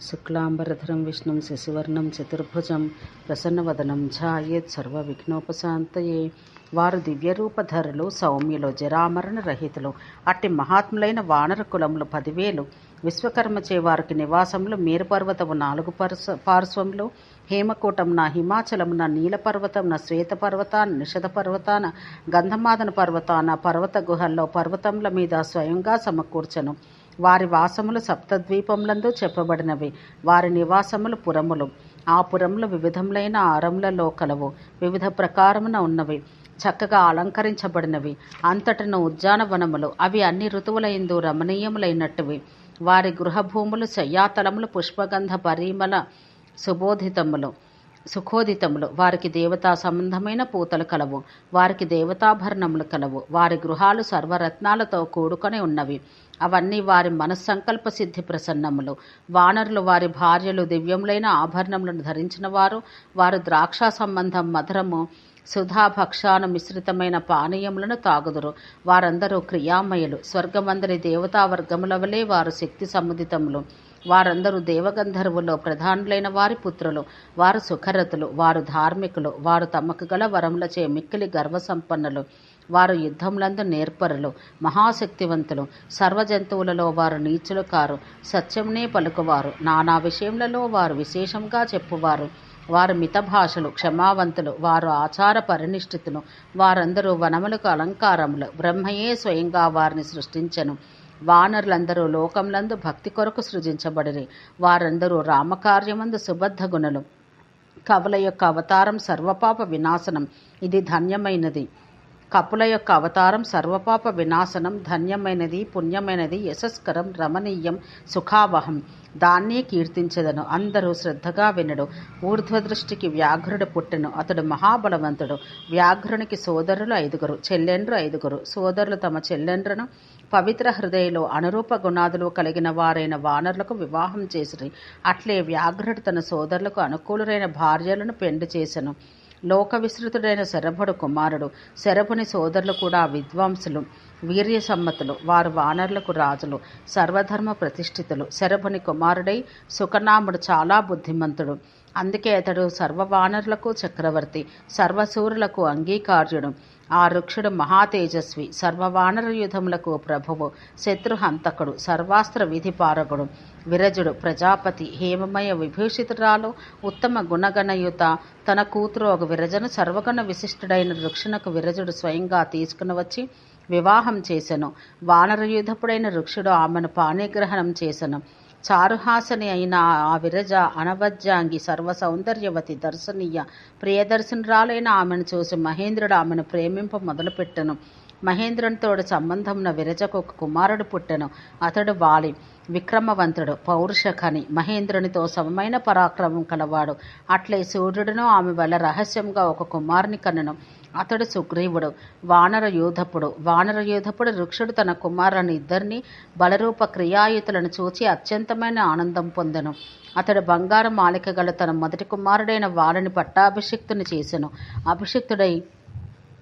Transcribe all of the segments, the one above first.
శుక్లాంబరధరం విష్ణుం శశివర్ణం చతుర్భుజం ప్రసన్నవదనం ఝాయేత్ సర్వవిఘ్నోపశాంతయే. వారు దివ్యరూపధరులు సౌమ్యులు జరామరణ రహితులు అట్టి మహాత్ములైన వానర కులములు పదివేలు. విశ్వకర్మచే వారికి నివాసములు మేరుపర్వతము నాలుగు పర్స పార్శ్వములు. హేమకూటమున హిమాచలమున నీలపర్వతమున శ్వేతపర్వతాన నిషధ పర్వతాన గంధమాదన పర్వతాన పర్వత గుహల్లో పర్వతముల మీద స్వయంగా సమకూర్చను. వారి వాసములు సప్తద్వీపములందు చెప్పబడినవి. వారి నివాసములు పురములు. ఆ పురములు వివిధములైన ఆరములలో కలవు. వివిధ ప్రకారమున ఉన్నవి. చక్కగా అలంకరించబడినవి. అంతటను ఉద్యానవనములు అవి అన్ని ఋతువులైందు రమణీయములైనట్టువి. వారి గృహభూములు శయ్యాతలములు పుష్పగంధ పరిమళ సుబోధితములు. సుఖోదితములు. వారికి దేవతా సంబంధమైన పూతలు కలవు. వారికి దేవతాభరణములు కలవు. వారి గృహాలు సర్వరత్నాలతో కూడుకొని ఉన్నవి. అవన్నీ వారి మనస్సంకల్ప సిద్ధి ప్రసన్నములు. వానరులు వారి భార్యలు దివ్యములైన ఆభరణములను ధరించిన వారు వారు ద్రాక్ష సంబంధం మధురము సుధాభక్షాన మిశ్రితమైన పానీయములను తాగుదురు. వారందరూ క్రియామయులు. స్వర్గమందరి దేవతావర్గముల వలె వారు శక్తి సముదితములు. వారందరూ దేవగంధర్వుల్లో ప్రధానులైన వారి పుత్రులు వారు సుఖరతులు వారు ధార్మికులు వారు తమకు గల వరములచే మిక్కిలి గర్వసంపన్నులు వారు యుద్ధములందు నేర్పరులు మహాశక్తివంతులు సర్వజంతువులలో వారు నీచులు కారు సత్యమునే పలుకువారు నానా విషయములలో వారు విశేషంగా చెప్పువారు. వారు మితభాషలు క్షమావంతులు వారు ఆచార పరినిష్ఠితులు వారందరూ వనములకు అలంకారములు బ్రహ్మయే స్వయంగా వారిని సృష్టించను. వానరులందరూ లోకంలందు భక్తి కొరకు సృజించబడిరి. వారందరూ రామకార్యమందు సుబద్ధ గుణలు. కవుల యొక్క అవతారం సర్వపాప వినాశనం. ఇది ధన్యమైనది. కపుల యొక్క అవతారం సర్వపాప వినాశనం. ధన్యమైనది పుణ్యమైనది యశస్కరం రమణీయం సుఖావహం. దాన్నే కీర్తించదను. అందరూ శ్రద్ధగా వినడు. ఊర్ధ్వదృష్టికి వ్యాఘ్రుడు పుట్టెను. అతడు మహాబలవంతుడు. వ్యాఘ్రునికి సోదరులు ఐదుగురు చెల్లెండ్రు ఐదుగురు. సోదరులు తమ చెల్లెండ్రను పవిత్ర హృదయలో అనురూప గుణాదులు కలిగిన వారైన వానరులకు వివాహం చేసిరి అట్లే వ్యాఘ్రుడు తన సోదరులకు అనుకూలురైన భార్యలను పెండు చేసెను. లోక విస్తృతుడైన శరభుడు కుమారుడు శరభుని సోదరులు కూడా విద్వాంసులు వీర్య సమ్మతులు వారు వానరులకు రాజులు సర్వధర్మ ప్రతిష్ఠితులు. శరభుని కుమారుడై సుఖనాముడు చాలా బుద్ధిమంతుడు. అందుకే అతడు సర్వవానరులకు చక్రవర్తి సర్వసూరులకు అంగీకార్యుడు. ఆ వృక్షుడు మహాతేజస్వి సర్వవానర యుధములకు ప్రభువు శత్రుహంతకుడు సర్వాస్త్ర విధిపారకుడు విరజుడు ప్రజాపతి హేమమయ విభూషితురాలు ఉత్తమ గుణగణయుత తన కూతురు ఒక విరజను సర్వగుణ విశిష్టుడైన వృక్షునకు విరజుడు స్వయంగా తీసుకుని వచ్చి వివాహం చేసెను. వానరయుధపుడైన వృక్షుడు ఆమెను పాణిగ్రహణం చేసెను. చారుహాసని అయిన ఆ విరజ అనవజ్యాంగి సర్వ సౌందర్యవతి దర్శనీయ ప్రియదర్శనురాలైన ఆమెను చూసి మహేంద్రుడు ఆమెను ప్రేమింప మొదలుపెట్టెను. మహేంద్రునితోడు సంబంధమున విరజకు ఒక కుమారుడు పుట్టెను. అతడు వాలి విక్రమవంతుడు పౌరుషఖని. మహేంద్రునితో సమమైన పరాక్రమం కలవాడు. అట్లే సూర్యుడును ఆమె వల్ల రహస్యంగా ఒక కుమారుని కనెను అతడు సుగ్రీవుడు వానర యోధపుడు వానర యోధపుడు వృక్షుడు తన కుమారుని ఇద్దరిని బలరూప క్రియాయుతులను చూచి అత్యంతమైన ఆనందం పొందెను. అతడు బంగారు మాలిక గల తన మొదటి కుమారుడైన వాలిని పట్టాభిషిక్తుని చేసెను. అభిషిక్తుడై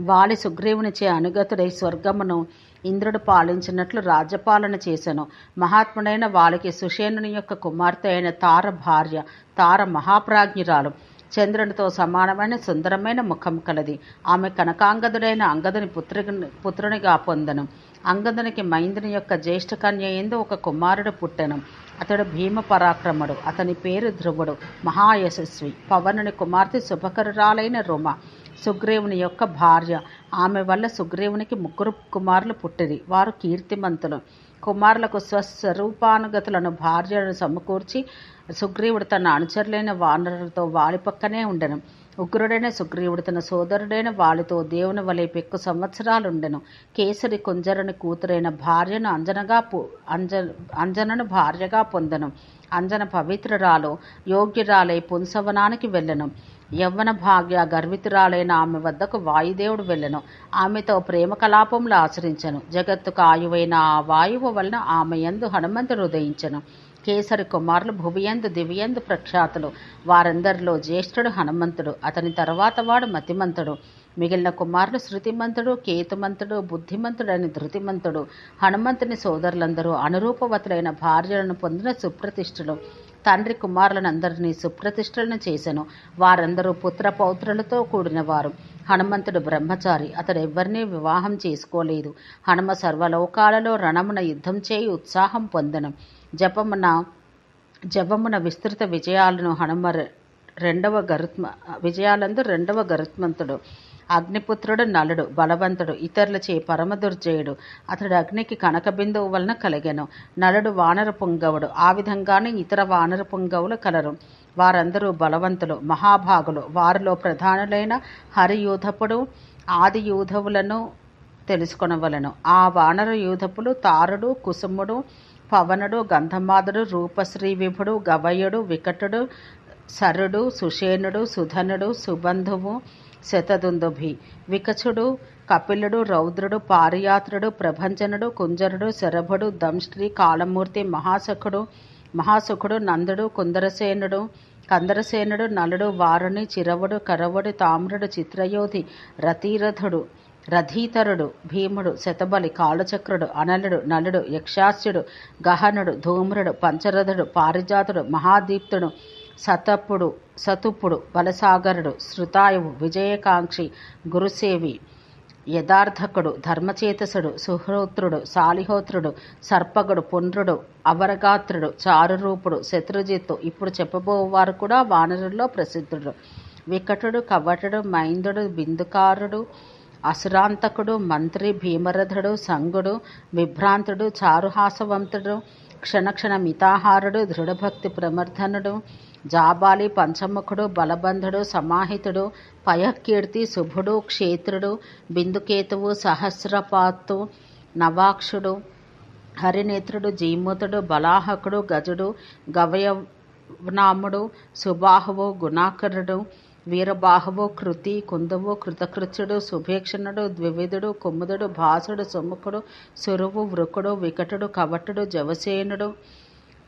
వాలి సుగ్రీవునిచే అనుగతుడై స్వర్గమును ఇంద్రుడు పాలించినట్లు రాజ్యపాలన చేశాను మహాత్ముడైన వాలికి సుషేనుని యొక్క కుమార్తె అయిన తార భార్య తార మహాప్రాజ్ఞురాలు. చంద్రునితో సమానమైన సుందరమైన ముఖం కలది. ఆమె కనకాంగదుడైన అంగదుని పుత్రుని పుత్రునిగా పొందను. అంగదునికి మైందుని యొక్క జ్యేష్ఠ కన్య ఎందు ఒక కుమారుడు పుట్టెను. అతడు భీమ పరాక్రముడు అతని పేరు ధ్రువుడు. మహాయశస్వి. పవనుని కుమార్తె శుభకరురాలైన రుమ. సుగ్రీవుని యొక్క భార్య. ఆమె వల్ల సుగ్రీవునికి ముగ్గురు కుమారులు పుట్టిరి. వారు కీర్తిమంతులు. కుమారులకు స్వస్వరూపానుగతులను భార్యలను సమకూర్చి సుగ్రీవుడు తన అనుచరులైన వానరులతో వాలి పక్కనే ఉండెను. ఉగ్రుడైన సుగ్రీవుడు తన సోదరుడైన వాలితో దేవుని వలె పెక్కు సంవత్సరాలుండెను. కేసరి కుంజరుని కూతురైన భార్యను అంజనగా అంజ అంజనను భార్యగా పొందెను. అంజన పవిత్రురాలు యోగ్యురాలై పుంసవనానికి వెళ్ళెను. యవ్వన భాగ్య గర్వితురాలైన ఆమె వద్దకు వాయుదేవుడు వెళ్ళెను. ఆమెతో ప్రేమ కలాపములు ఆచరించను. జగత్తుకు ఆయువైన ఆ వాయువు వలన ఆమె యందు హనుమంతుడు ఉదయించను. కేసరి కుమారులు భువియందు దివ్యందు ప్రఖ్యాతులు. వారందరిలో జ్యేష్ఠుడు హనుమంతుడు. అతని తర్వాత వాడు మతిమంతుడు. మిగిలిన కుమారులు శృతిమంతుడు కేతుమంతుడు బుద్ధిమంతుడని ధృతిమంతుడు. హనుమంతుని సోదరులందరూ అనురూపవతులైన భార్యలను పొందిన సుప్రతిష్ఠులు. తండ్రి కుమారులనందరినీ సుప్రతిష్టలను చేసెను. వారందరూ పుత్ర పౌత్రులతో కూడిన వారు హనుమంతుడు బ్రహ్మచారి. అతడు ఎవరినీ వివాహం చేసుకోలేదు. హనుమ సర్వలోకాలలో రణమున యుద్ధం చేయి ఉత్సాహం పొందను. జపమున జపమున విస్తృత విజయాలను హనుమ రెండవ గరుత్మ విజయాలందు రెండవ గరుత్మంతుడు. అగ్నిపుత్రుడు నలుడు బలవంతుడు ఇతరులచే పరమదుర్జయుడు. అతడు అగ్నికి కనక బిందువు వలన కలిగెను. నలుడు వానర పుంగవుడు. ఆ విధంగానే ఇతర వానర పుంగవులు కలరు. వారందరూ బలవంతులు మహాభాగులు. వారిలో ప్రధానులైన హరియూధపుడు ఆది యూధవులను తెలుసుకొనవలెను. ఆ వానర యూధపులు తారుడు కుసుముడు పవనుడు గంధమాదుడు రూపశ్రీ విభుడు గవయుడు వికటుడు సరుడు సుషేనుడు సుధనుడు సుబంధువు శతదుందుభి వికచుడు కపిలుడు రౌద్రుడు పారియాత్రుడు ప్రభంజనుడు కుంజరుడు శరభుడు దంశ్రీ కాళమూర్తి మహాసఖుడు మహాసుఖుడు నందుడు కుందరసేనుడు కందరసేనుడు నలుడు వారుని చిరవుడు కరవుడు తామ్రుడు చిత్రయోధి రతీరథుడు రథీతరుడు భీముడు శతబలి కాళచక్రుడు అనలుడు నలుడు యక్షాస్యుడు గహనుడు ధూమ్రుడు పంచరథుడు పారిజాతుడు మహాదీప్తుడు సతపుడు సతుపుడు బలసాగరుడు శృతాయువు విజయకాంక్షి గురుసేవి యథార్థకుడు ధర్మచేతసుడు సుహృత్రుడు సాలిహోత్రుడు సర్పగుడు పుండ్రుడు అవరగాత్రుడు చారురూపుడు శత్రుజిత్తు. ఇప్పుడు చెప్పబోవారు కూడా వానరుల్లో ప్రసిద్ధుడు. వికటుడు కవటుడు మైందుడు బిందుకారుడు అసురాంతకుడు మంత్రి భీమరథుడు సంగుడు విభ్రాంతుడు చారుహాసవంతుడు క్షణక్షణ మితాహారుడు దృఢభక్తి ప్రమర్ధనుడు జాబాలి పంచముఖుడు బలబంధుడు సమాహితుడు పయకీర్తి శుభుడు క్షేత్రుడు బిందుకేతువు సహస్రపాత్తు నవాక్షుడు హరినేత్రుడు జీమూతుడు బలాహకుడు గజుడు గవయనాముడు సుబాహువు గుణాకరుడు వీరబాహువు కృతి కుందువు కృతకృత్యుడు సుభేక్షణుడు ద్వివిధుడు కుముదుడు భాసుడు సుముఖుడు సురువు వృకుడు వికటుడు కవటుడు జవసేనుడు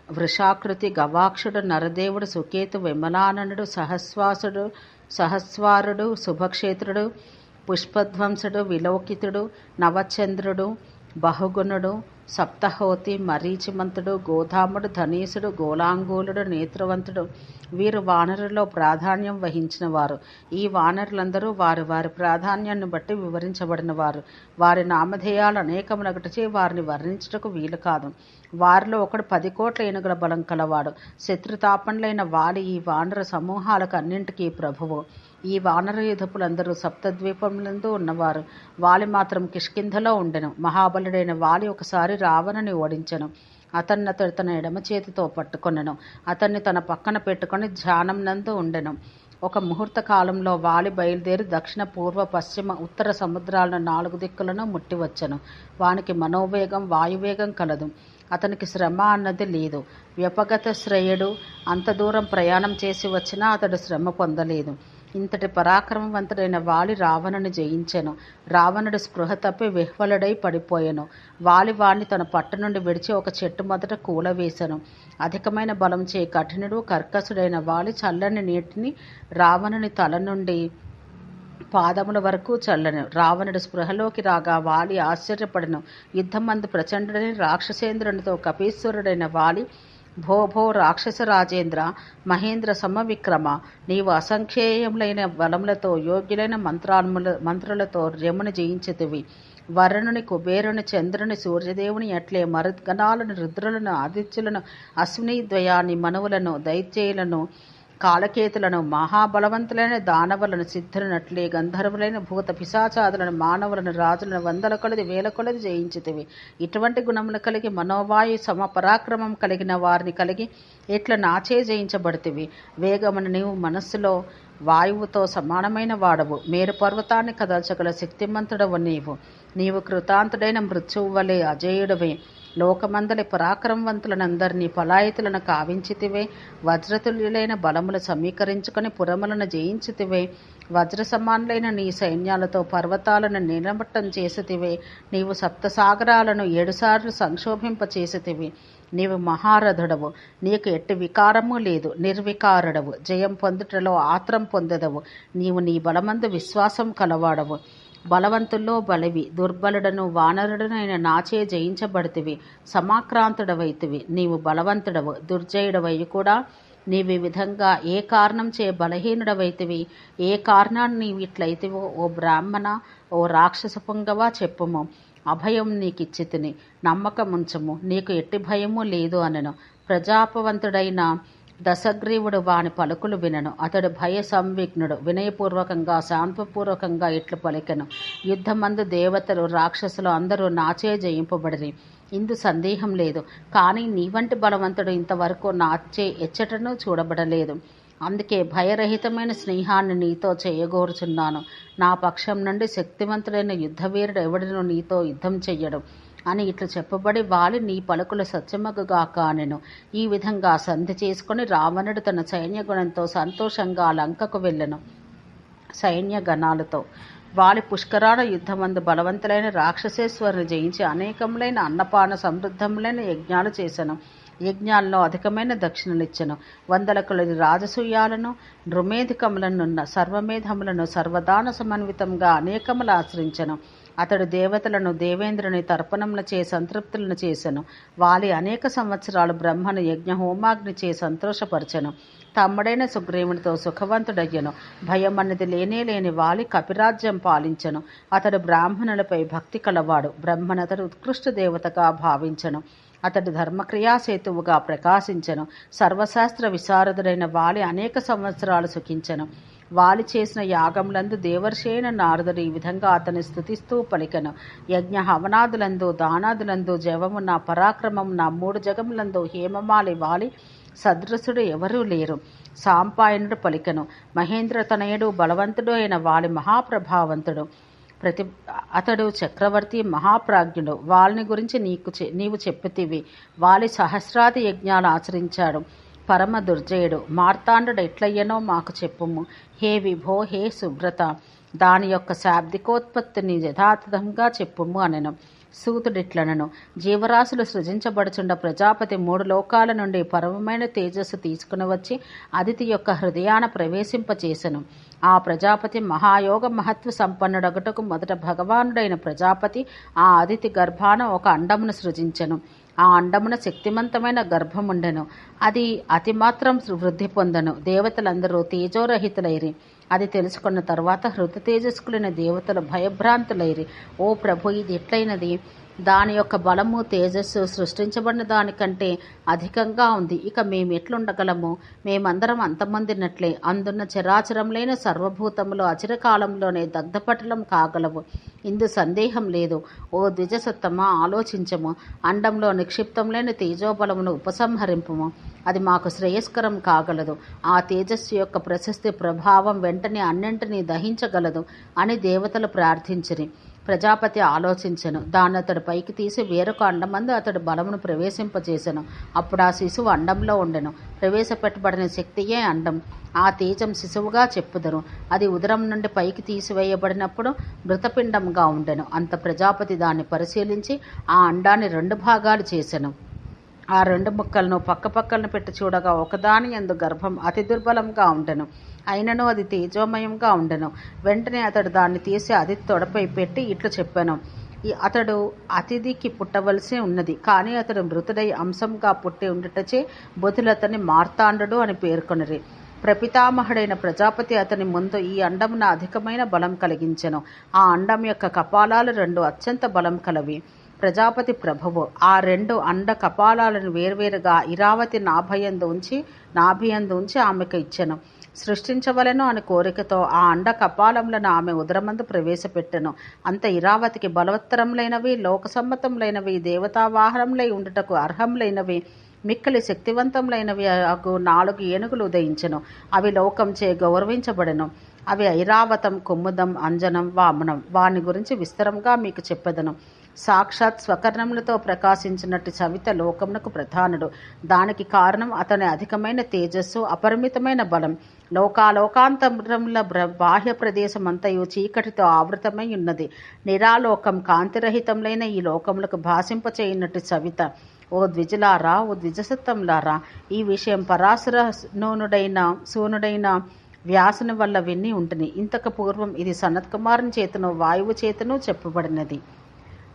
వృషాకృతి గవాక్షుడు నరదేవుడు సుకేతు విమలాననుడు సహస్వాసుడు సహస్వారుడు శుభక్షేత్రుడు పుష్పధ్వంసుడు విలోకితుడు నవచంద్రుడు బహుగుణుడు సప్తహోతి మరీచిమంతుడు గోధాముడు ధనీసుడు గోలాంగూలుడు నేత్రవంతుడు వీరు వానరులో ప్రాధాన్యం వహించిన వారు ఈ వానరులందరూ వారి వారి ప్రాధాన్యాన్ని బట్టి వివరించబడిన వారు వారి నామధేయాలు అనేకమునగటచే వారిని వర్ణించుటకు వీలు కాదు. వారిలో ఒకడు పది కోట్ల ఏనుగుల బలం కలవాడు. శత్రుతాపంలైన వాలి ఈ వానర సమూహాలకు అన్నింటికీ ప్రభువు. ఈ వానర యుధపులందరూ సప్తద్వీపములందు ఉన్నవారు. వాలి మాత్రం కిష్కింధలో ఉండెను. మహాబలుడైన వాలి ఒకసారి రావణని ఓడించెను. అతన్ని అతడు తన ఎడమ చేతితో పట్టుకొనెను. అతన్ని తన పక్కన పెట్టుకొని ధ్యానం నందు ఉండెను. ఒక ముహూర్త కాలంలో వాలి బయలుదేరి దక్షిణ పూర్వ పశ్చిమ ఉత్తర సముద్రాలను నాలుగు దిక్కులను ముట్టివచ్చను. వానికి మనోవేగం వాయువేగం కలదు. అతనికి శ్రమ అన్నది లేదు. వ్యపగత శ్రేయుడు అంత దూరం ప్రయాణం చేసి వచ్చినా అతడు శ్రమ పొందలేదు. ఇంతటి పరాక్రమవంతుడైన వాలి రావణుని జయించెను. రావణుడు స్పృహ తప్పి విహ్వలుడై పడిపోయెను. వాలి వాణ్ణి తన పట్టు నుండి విడిచి ఒక చెట్టు మొదట కూలవేశాను. అధికమైన బలం చే కఠినుడు కర్కసుడైన వాలి చల్లని నీటిని రావణుని తల నుండి పాదముల వరకు చల్లను. రావణుడు స్పృహలోకి రాగా వాలి ఆశ్చర్యపడను. యుద్ధం మంది ప్రచండుడని రాక్షసేంద్రునితో కపీశ్వరుడైన వాలి భో భో రాక్షస రాజేంద్ర మహేంద్ర సమవిక్రమ నీవు అసంఖ్యేయములైన బలములతో యోగ్యులైన మంత్రాముల మంత్రులతో యముని జయించితివి వరుణుని కుబేరుని చంద్రుని సూర్యదేవుని అట్లే మరుద్గణాలను రుద్రులను ఆదిత్యులను అశ్విని ద్వయాన్ని మనువులను దైత్యేయులను కాలకేతులను మహాబలవంతులైన దానవులను సిద్ధులనట్లే గంధర్వులైన భూత పిశాచాదులను మానవులను రాజులను వందల కొలది వేల కొలది జయించితివి. ఇటువంటి గుణములు కలిగి మనోవాయు సమ పరాక్రమం కలిగిన వారిని కలిగి ఇట్లా నాచే జయించబడితివి. వేగమును నీవు మనస్సులో వాయువుతో సమానమైన వాడవు. మేరు పర్వతాన్ని కదల్చగల శక్తిమంతుడవు నీవు. నీవు కృతాంతుడైన మృత్యువు వలె అజేయుడవే. లోకమందలి పరాక్రమవంతులనందరినీ పలాయితులను కావించితివే వజ్రతుల్యులైన బలములు సమీకరించుకొని పురములను జయించితివే వజ్ర సమానులైన నీ సైన్యాలతో పర్వతాలను నిలమట్టం చేసితివే నీవు సప్తసాగరాలను ఏడుసార్లు సంక్షోభింప చేసితివి నీవు మహారథుడవు నీకు ఎట్టి వికారము లేదు నిర్వికారుడవు. జయం పొందుటలో ఆత్రం పొందదవు నీవు నీ బలమందు విశ్వాసం కలవాడవు. బలవంతుల్లో బలివి దుర్బలుడను వానరుడనైన నాచే జయించబడితివి సమాక్రాంతుడవైతివి. నీవు బలవంతుడవు దుర్జయుడవై కూడా. నీవు ఈ విధంగా ఏ కారణం చే బలహీనుడవైతివి? ఏ కారణాన్ని నీవు ఇట్లయితివో? ఓ బ్రాహ్మణ ఓ రాక్షస పొంగవా చెప్పుము. అభయం నీకిచ్చితిని నమ్మకముంచము. నీకు ఎట్టి భయము లేదు అనను. ప్రజాపవంతుడైన దశగ్రీవుడు వాని పలుకులు వినను. అతడు భయ సంవిఘ్నుడు వినయపూర్వకంగా శాంతపూర్వకంగా ఇట్లు పలికెను. యుద్ధమందు దేవతలు రాక్షసులు అందరూ నాచే జయింపబడిరి. ఇందు సందేహం లేదు. కానీ నీ వంటి బలవంతుడు ఇంతవరకు నాచే ఎచ్చటను చూడబడలేదు. అందుకే భయరహితమైన స్నేహాన్ని నీతో చేయగోరుచున్నాను. నా పక్షం నుండి శక్తివంతుడైన యుద్ధవీరుడు ఎవడను నీతో యుద్ధం చెయ్యడు. అని ఇట్లు చెప్పబడి వాలి నీ పలుకులు సత్యమగుగాక అనెను. ఈ విధంగా సంధి చేసుకుని రావణుడు తన సైన్యగుణంతో సంతోషంగా లంకకు వెళ్ళెను. సైన్య గణాలతో వాలి పుష్కరాల యుద్ధమందు బలవంతులైన రాక్షసేశ్వరుని జయించి అనేకములైన అన్నపాన సమృద్ధములైన యజ్ఞాలు చేశాను యజ్ఞాల్లో అధికమైన దక్షిణలిచ్చను. వందల కొలది రాజసూయాలను నృమేధికములను సర్వమేధములను సర్వదాన సమన్వితంగా అనేకములు ఆశ్రయించను. అతడు దేవతలను దేవేంద్రుని తర్పణముల చే సంతృప్తులను చేసెను. వాలి అనేక సంవత్సరాలు బ్రహ్మను యజ్ఞ హోమాగ్ని చే సంతోషపరచెను. తమ్ముడైన సుగ్రీవునితో సుఖవంతుడయ్యను. భయం అన్నది లేనే లేని వాలి కపిరాజ్యం పాలించను. అతడు బ్రాహ్మణులపై భక్తి కలవాడు. బ్రహ్మనతడు ఉత్కృష్ట దేవతగా భావించను. అతడు ధర్మక్రియాసేతువుగా ప్రకాశించను. సర్వశాస్త్ర విశారదుడైన వాలి అనేక సంవత్సరాలు సుఖించను. వాలి చేసిన యాగములందు దేవర్షేణ నారదుడు ఈ విధంగా అతని స్థుతిస్తూ పలికెను. యజ్ఞ హవనాదులందు దానాదులందు జవము నా పరాక్రమం నా మూడు జగములందు హేమమాలి వాలి సదృశుడు ఎవరూ లేరు. సాంపాయనుడు పలికెను. మహేంద్ర తనయుడు బలవంతుడు అయిన వాలి మహాప్రభావంతుడు. ప్రతి అతడు చక్రవర్తి మహాప్రాజ్ఞుడు. వాళ్ళని గురించి నీకు చె- నీవు చెప్పితివి. వాలి సహస్రాది యజ్ఞాలు ఆచరించాడు. పరమ దుర్జయుడు. మార్తాండు ఎట్లయ్యనో మాకు చెప్పుము. హే విభో హే శుభ్రత దాని యొక్క శాబ్దికోత్పత్తిని యథాతథంగా చెప్పుము అనను. సూతుడిట్లనను. జీవరాశులు సృజించబడుచుండ ప్రజాపతి మూడు లోకాల నుండి పరమమైన తేజస్సు తీసుకుని వచ్చి అదితి యొక్క హృదయాన ప్రవేశింపచేసెను. ఆ ప్రజాపతి మహాయోగ మహత్వ సంపన్నుడగటకు మొదట భగవానుడైన ప్రజాపతి ఆ అదితి గర్భాన ఒక అండమును సృజించెను. ఆ అండమున శక్తివంతమైన గర్భముండెను. అది అతిమాత్రం వృద్ధి పొందను. దేవతలందరూ తేజోరహితులైరి. అది తెలుసుకున్న తర్వాత హృత తేజస్కులైన దేవతలు భయభ్రాంతులైరి. ఓ ప్రభు ఇది ఎట్లయినది? దాని యొక్క బలము తేజస్సు సృష్టించబడిన దానికంటే అధికంగా ఉంది. ఇక మేము ఎట్లుండగలము? మేమందరం అంతమందినట్లే. అందున్న చరాచరంలైన సర్వభూతములు అచిరకాలంలోనే దగ్ధపటలం కాగలవు. ఇందు సందేహం లేదు. ఓ ద్విజసత్తమ ఆలోచించము. అండంలో నిక్షిప్తంలైన తేజోబలమును ఉపసంహరింపుము. అది మాకు శ్రేయస్కరం కాగలదు. ఆ తేజస్సు యొక్క ప్రశస్తి ప్రభావం వెంటనే అన్నింటినీ దహించగలదు అని దేవతలు ప్రార్థించిరి. ప్రజాపతి ఆలోచించెను. దాన్ని అతడు పైకి తీసి వేరొక అండమందు అతడు బలమును ప్రవేశింపజేసెను. అప్పుడు ఆ శిశువు అండంలో ఉండెను. ప్రవేశపెట్టబడిన శక్తియే అండం. ఆ తేజం శిశువుగా చెప్పుదరు. అది ఉదరం నుండి పైకి తీసివేయబడినప్పుడు మృతపిండంగా ఉండెను. అంత ప్రజాపతి దాన్ని పరిశీలించి ఆ అండాన్ని రెండు భాగాలు చేసెను. ఆ రెండు ముక్కలను పక్కపక్కలను పెట్టి చూడగా ఒకదాని ఎందు గర్భం అతి దుర్బలంగా ఉండెను. అయినను అది తేజోమయంగా ఉండెను. వెంటనే అతడు దాన్ని తీసి అది తొడపై పెట్టి ఇట్లు చెప్పాను. ఈ అతడు అతిథికి పుట్టవలసి ఉన్నది. కానీ అతడు మృతుడై అంశంగా పుట్టి ఉండుటచే బుధులతని మార్తాండు అని పేర్కొనరి. ప్రపితామహుడైన ప్రజాపతి అతని ముందు ఈ అండమున అధికమైన బలం కలిగించెను. ఆ అండం యొక్క కపాలాలు రెండు అత్యంత బలం కలవి. ప్రజాపతి ప్రభువు ఆ రెండు అండ కపాలాలను వేర్వేరుగా ఇరావతి నాభయందు ఉంచి నాభియందు ఉంచి ఆమెకు ఇచ్చెను. సృష్టించవలెను అని కోరికతో ఆ అండ కపాలములను ఆమె ఉదరమందు ప్రవేశపెట్టెను. అంత ఇరావతికి బలవత్తరములైనవి లోకసమ్మతములైనవి దేవతావాహనములై ఉండుటకు అర్హములైనవి మిక్కలి శక్తివంతములైనవి నాలుగు ఏనుగులు ఉదయించెను. అవి లోకంచే గౌరవించబడెను. అవి ఐరావతం కుమ్ముదం అంజనం వామనం. వాని గురించి విస్తరంగా మీకు చెప్పెదను. సాక్షాత్ స్వకర్ణములతో ప్రకాశించినట్టు సవిత లోకమునకు ప్రధానుడు. దానికి కారణం అతని అధికమైన తేజస్సు అపరిమితమైన బలం. లోకాలోకాంతరముల బాహ్య ప్రదేశమంతయు చీకటితో ఆవృతమై ఉన్నది. నిరాలోకం కాంతిరహితములైన ఈ లోకములకు భాషింపచేయున్నట్టు సవిత ఓ ద్విజలారా ఓ ద్విజసత్తంలారా ఈ విషయం పరాశర నూనుడైన సూనుడైన వ్యాసుని వల్ల విన్ని ఉంటుంది ఇంతకు పూర్వం ఇది సనత్కుమారుని చేతను వాయువు చేతను చెప్పబడినది.